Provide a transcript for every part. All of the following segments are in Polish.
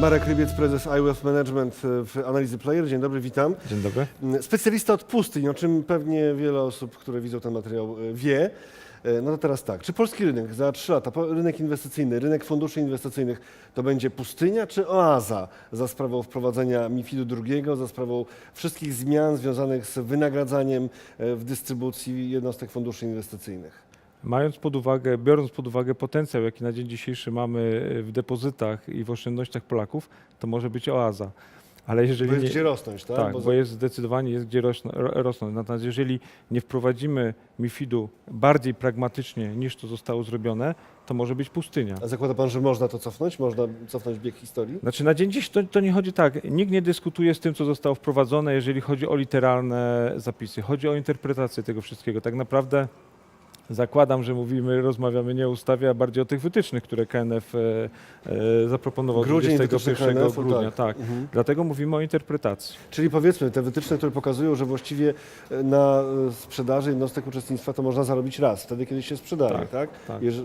Marek Rybiec, prezes iWealth Management w Analizy Player. Dzień dobry, witam. Dzień dobry. Specjalista od pustyń, o czym pewnie wiele osób, które widzą ten materiał, e, wie. E, No to teraz tak, czy polski rynek za 3 lata, rynek inwestycyjny, rynek funduszy inwestycyjnych to będzie pustynia czy oaza za sprawą wprowadzenia MIFID-u II, za sprawą wszystkich zmian związanych z wynagradzaniem e, w dystrybucji jednostek funduszy inwestycyjnych? Mając pod uwagę, biorąc pod uwagę potencjał, jaki na dzień dzisiejszy mamy w depozytach i w oszczędnościach Polaków, to może być oaza. Ale jeżeli Bo jest nie, gdzie rosnąć, tak? tak, Bo bo, jest zdecydowanie jest gdzie rosną, ro- rosnąć. Natomiast jeżeli nie wprowadzimy MIFID-u bardziej pragmatycznie niż to zostało zrobione, to może być pustynia. A zakłada pan, że można to cofnąć? Można cofnąć bieg historii? Znaczy na dzień dziś to, to nie chodzi tak. Nikt nie dyskutuje z tym, co zostało wprowadzone, jeżeli chodzi o literalne zapisy. Chodzi o interpretację tego wszystkiego. Tak naprawdę zakładam, że mówimy, rozmawiamy nie o ustawie, a bardziej o tych wytycznych, które KNF e, e, zaproponował Grudzień 21 wytycznych KNF-u, grudnia. tak. Tak. Mhm. Dlatego mówimy o interpretacji. Czyli powiedzmy, te wytyczne, które pokazują, że właściwie e, na e, sprzedaży jednostek uczestnictwa to można zarobić raz, wtedy kiedy się sprzedaje, tak? Tak, tak. Jeże-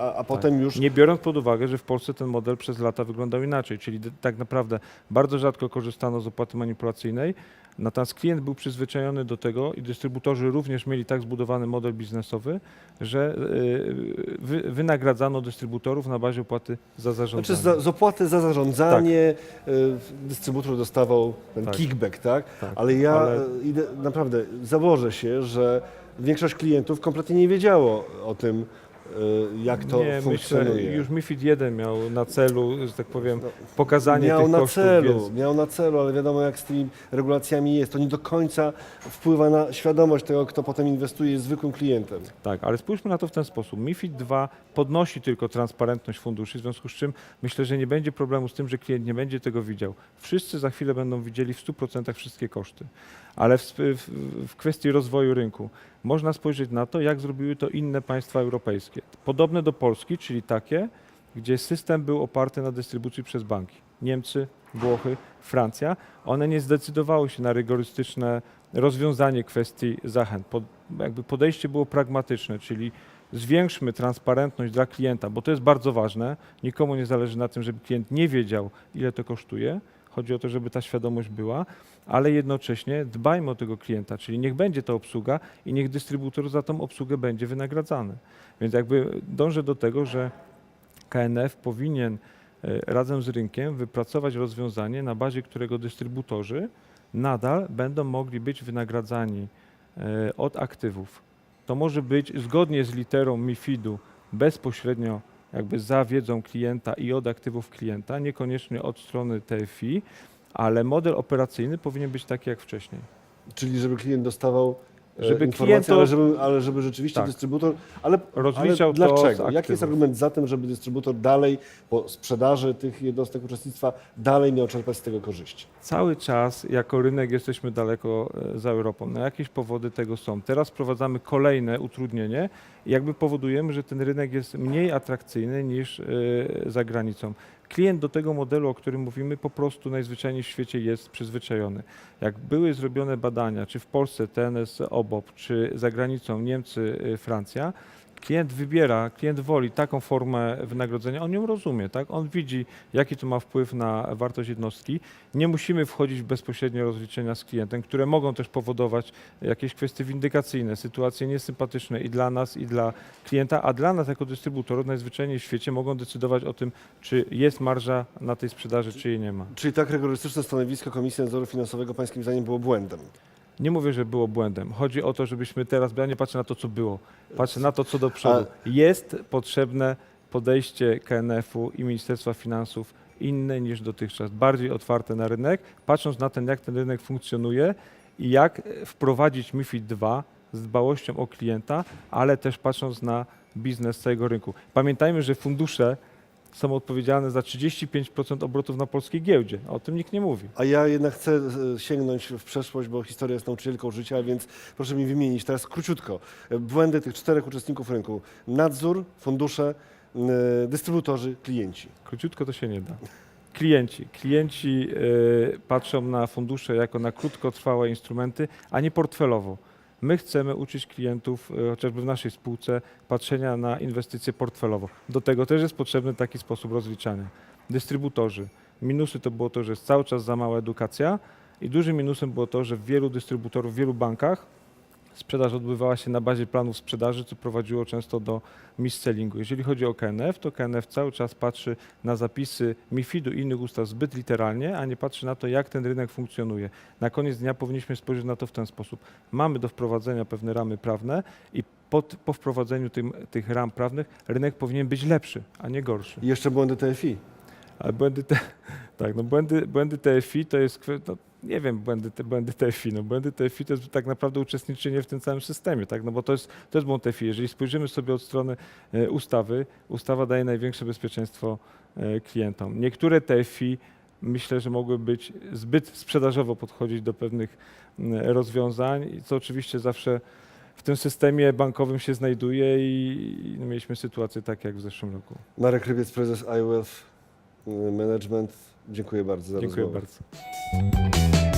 a, a potem już Nie biorąc pod uwagę, że w Polsce ten model przez lata wyglądał inaczej, czyli tak naprawdę bardzo rzadko korzystano z opłaty manipulacyjnej, natomiast klient był przyzwyczajony do tego i dystrybutorzy również mieli tak zbudowany model biznesowy, że y, wy, wynagradzano dystrybutorów na bazie opłaty za zarządzanie. Znaczy za, z opłaty za zarządzanie y, dystrybutor dostawał ten Tak. kickback, tak? Tak, Ale ja ale- e, idę, naprawdę założę się, że większość klientów kompletnie nie wiedziało o tym, jak to Nie, funkcjonuje. myślę, już MIFID 1 miał na celu, że tak powiem, No, pokazanie miał tych na kosztów, celu, więc miał na celu, ale wiadomo jak z tymi regulacjami jest. To nie do końca wpływa na świadomość tego, kto potem inwestuje, jest zwykłym klientem. Tak, ale spójrzmy na to w ten sposób. MIFID 2 podnosi tylko transparentność funduszy, w związku z czym myślę, że nie będzie problemu z tym, że klient nie będzie tego widział. Wszyscy za chwilę będą widzieli w 100% wszystkie koszty. Ale w, w, w kwestii rozwoju rynku można spojrzeć na to, jak zrobiły to inne państwa europejskie. Podobne do Polski, czyli takie, gdzie system był oparty na dystrybucji przez banki. Niemcy, Włochy, Francja, one nie zdecydowały się na rygorystyczne rozwiązanie kwestii zachęt. Pod, jakby podejście było pragmatyczne, czyli zwiększmy transparentność dla klienta, bo to jest bardzo ważne. Nikomu nie zależy na tym, żeby klient nie wiedział, ile to kosztuje. Chodzi o to, żeby ta świadomość była, ale jednocześnie dbajmy o tego klienta, czyli niech będzie ta obsługa i niech dystrybutor za tą obsługę będzie wynagradzany. Więc jakby dążę do tego, że KNF powinien e, razem z rynkiem wypracować rozwiązanie, na bazie którego dystrybutorzy nadal będą mogli być wynagradzani e, od aktywów. To może być zgodnie z literą MIFID-u bezpośrednio jakby za wiedzą klienta i od aktywów klienta, niekoniecznie od strony TFI, ale model operacyjny powinien być taki jak wcześniej. Czyli żeby klient dostawał Żeby informacje, klient ale, żeby, ale żeby rzeczywiście Tak. dystrybutor... Ale, ale to dlaczego? Jaki jest argument za tym, żeby dystrybutor dalej po sprzedaży tych jednostek uczestnictwa dalej nie oczerpać z tego korzyści? Cały czas jako rynek jesteśmy daleko e, za Europą. Na jakieś powody tego są. Teraz wprowadzamy kolejne utrudnienie jakby powodujemy, że ten rynek jest mniej atrakcyjny niż e, za granicą. Klient do tego modelu, o którym mówimy, po prostu najzwyczajniej w świecie jest przyzwyczajony. Jak były zrobione badania, czy w Polsce TNS OBOP, czy za granicą Niemcy, e, Francja, klient wybiera, klient woli taką formę wynagrodzenia, on ją rozumie, tak? On widzi, jaki to ma wpływ na wartość jednostki. Nie musimy wchodzić w bezpośrednie rozliczenia z klientem, które mogą też powodować jakieś kwestie windykacyjne, sytuacje niesympatyczne i dla nas, i dla klienta, a dla nas jako dystrybutorów najzwyczajniej w świecie mogą decydować o tym, czy jest marża na tej sprzedaży, czy jej nie ma. Czyli tak rygorystyczne stanowisko Komisji Nadzoru Finansowego pańskim zdaniem było błędem? Nie mówię, że było błędem. Chodzi o to, żebyśmy teraz, ja nie patrzę na to, co było, patrzę na to, co do przodu. Jest potrzebne podejście KNF-u i Ministerstwa Finansów inne niż dotychczas, bardziej otwarte na rynek, patrząc na ten, jak ten rynek funkcjonuje i jak wprowadzić MIFID 2 z dbałością o klienta, ale też patrząc na biznes całego rynku. Pamiętajmy, że fundusze są odpowiedzialne za 35% obrotów na polskiej giełdzie. a O tym nikt nie mówi. A ja jednak chcę e, sięgnąć w przeszłość, bo historia jest nauczycielką życia, więc proszę mi wymienić teraz króciutko e, błędy tych czterech uczestników rynku. Nadzór, fundusze, e, dystrybutorzy, klienci. Króciutko to się nie da. Klienci. Klienci y, patrzą na fundusze jako na krótkotrwałe instrumenty, a nie portfelowo. My chcemy uczyć klientów, y, chociażby w naszej spółce, patrzenia na inwestycje portfelowo. Do tego też jest potrzebny taki sposób rozliczania. Dystrybutorzy. Minusy to było to, że jest cały czas za mała edukacja i dużym minusem było to, że wielu dystrybutorów, w wielu bankach sprzedaż odbywała się na bazie planów sprzedaży, co prowadziło często do mis-sellingu. Jeżeli chodzi o KNF, to KNF cały czas patrzy na zapisy MIFID-u i innych ustaw zbyt literalnie, a nie patrzy na to, jak ten rynek funkcjonuje. Na koniec dnia powinniśmy spojrzeć na to w ten sposób. Mamy do wprowadzenia pewne ramy prawne i po, po wprowadzeniu tym, tych ram prawnych rynek powinien być lepszy, a nie gorszy. I jeszcze błędy TFI. Ale błędy, te, tak, no błędy, błędy TFI to jest, no, nie wiem, błędy, te, błędy TFI, no błędy TFI to jest tak naprawdę uczestniczenie w tym całym systemie, tak, no bo to jest, to jest błąd TFI. Jeżeli spojrzymy sobie od strony e, ustawy, ustawa daje największe bezpieczeństwo e, klientom. Niektóre TFI myślę, że mogły być zbyt sprzedażowo podchodzić do pewnych rozwiązań, co oczywiście zawsze w tym systemie bankowym się znajduje i, no, mieliśmy sytuację tak jak w zeszłym roku. Marek Rybiec, prezes iWealth Management. Dziękuję bardzo za Dziękuję rozmowę. bardzo.